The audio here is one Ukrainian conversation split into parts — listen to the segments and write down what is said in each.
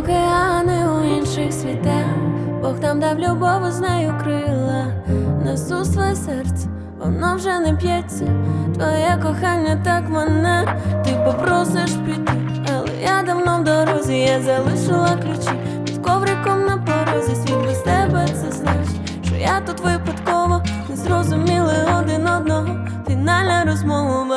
океани у інших світах, Бог нам дав любов, з нею крила, несу своє серце, воно вже не п'ється, твоє кохання так мене, ти попросиш піти, але я давно в дорозі, я залишила ключі під ковриком на порозі, світ без тебе це значить, що я тут випадково. Не зрозуміли один одного, фінальна розмова.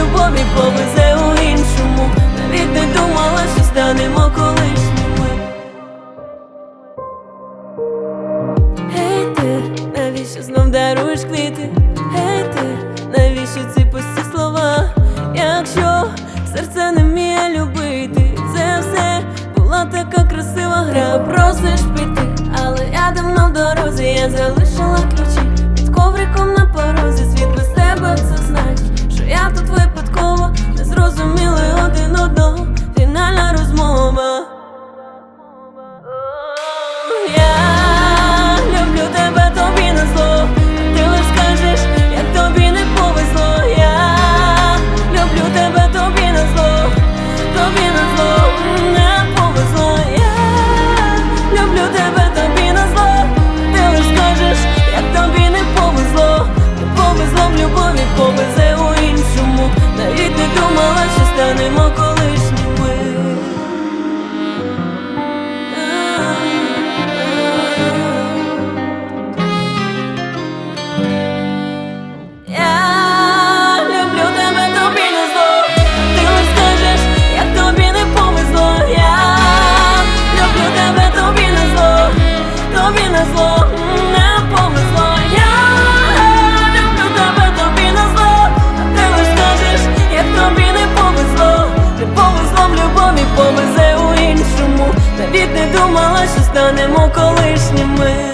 Любові, повезе у іншому. Навіть не думала, що станемо колишніми. Гей ти, навіщо знов даруєш квіти? Гей ти, навіщо ці пусті слова? Якщо серце не вміє любити, це все була така красива гра. Просиш піти, але я давно в дорозі, я залишила любові повезе у іншому, навіть не думала, що станемо. станемо колишніми.